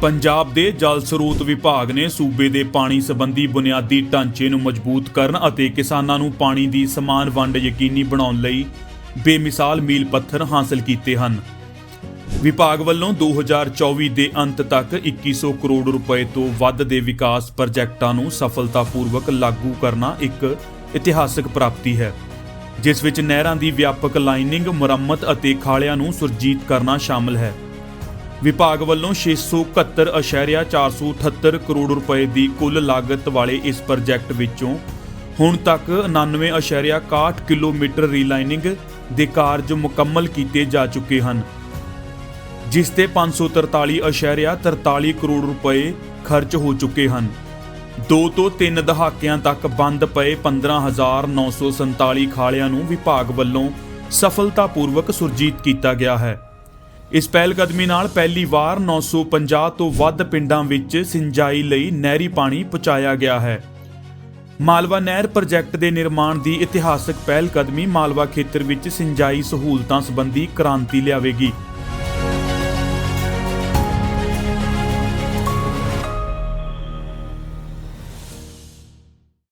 ਪੰਜਾਬ ਦੇ ਜਲ ਸਰੋਤ ਵਿਭਾਗ ਨੇ ਸੂਬੇ ਦੇ ਪਾਣੀ ਸੰਬੰਧੀ ਬੁਨਿਆਦੀ ਢਾਂਚੇ ਨੂੰ ਮਜ਼ਬੂਤ ਕਰਨ ਅਤੇ ਕਿਸਾਨਾਂ ਨੂੰ ਪਾਣੀ ਦੀ ਸਮਾਨ ਵੰਡ ਯਕੀਨੀ ਬਣਾਉਣ ਲਈ ਬੇਮਿਸਾਲ ਮੀਲ ਪੱਥਰ ਹਾਸਲ ਕੀਤੇ ਹਨ। ਵਿਭਾਗ ਵੱਲੋਂ 2024 ਦੇ ਅੰਤ ਤੱਕ 2100 ਕਰੋੜ ਰੁਪਏ ਤੋਂ ਵੱਧ ਦੇ ਵਿਕਾਸ ਪ੍ਰੋਜੈਕਟਾਂ ਨੂੰ ਸਫਲਤਾਪੂਰਵਕ ਲਾਗੂ ਕਰਨਾ ਇੱਕ ਇਤਿਹਾਸਕ ਪ੍ਰਾਪਤੀ ਹੈ, ਜਿਸ ਵਿੱਚ ਨਹਿਰਾਂ ਦੀ ਵਿਆਪਕ ਲਾਈਨਿੰਗ, ਮੁਰੰਮਤ ਅਤੇ ਖਾਲਿਆਂ ਨੂੰ ਸੁਰਜੀਤ ਕਰਨਾ ਸ਼ਾਮਲ ਹੈ। ਵਿਭਾਗ ਵੱਲੋਂ 671.478 ਕਰੋੜ ਰੁਪਏ ਦੀ ਕੁੱਲ ਲਾਗਤ ਵਾਲੇ ਇਸ ਪ੍ਰੋਜੈਕਟ ਵਿੱਚੋਂ ਹੁਣ ਤੱਕ 99.61 ਕਿਲੋਮੀਟਰ ਰੀਲਾਈਨਿੰਗ ਦੇ ਕਾਰਜ ਮੁਕੰਮਲ ਕੀਤੇ ਜਾ ਚੁੱਕੇ ਹਨ, ਜਿਸ ਤੇ 543.43 ਕਰੋੜ ਰੁਪਏ ਖਰਚ ਹੋ ਚੁੱਕੇ ਹਨ। ਦੋ ਤੋਂ ਤਿੰਨ ਦਹਾਕਿਆਂ ਤੱਕ ਬੰਦ ਪਏ 15947 ਖਾਲਿਆਂ ਨੂੰ ਵਿਭਾਗ ਵੱਲੋਂ ਸਫਲਤਾਪੂਰਵਕ ਸੁਰਜੀਤ ਕੀਤਾ ਗਿਆ ਹੈ। ਇਸ ਪਹਿਲਕਦਮੀ ਨਾਲ ਪਹਿਲੀ ਵਾਰ 950 ਤੋਂ ਵੱਧ ਪਿੰਡਾਂ ਵਿੱਚ ਸਿੰਜਾਈ ਲਈ ਨਹਿਰੀ ਪਾਣੀ ਪਹੁੰਚਾਇਆ ਗਿਆ ਹੈ। ਮਾਲਵਾ ਨਹਿਰ ਪ੍ਰੋਜੈਕਟ ਦੇ ਨਿਰਮਾਣ ਦੀ ਇਤਿਹਾਸਕ ਪਹਿਲਕਦਮੀ ਮਾਲਵਾ ਖੇਤਰ ਵਿੱਚ ਸਿੰਜਾਈ ਸਹੂਲਤਾਂ ਸੰਬੰਧੀ ਕ੍ਰਾਂਤੀ ਲਿਆਵੇਗੀ।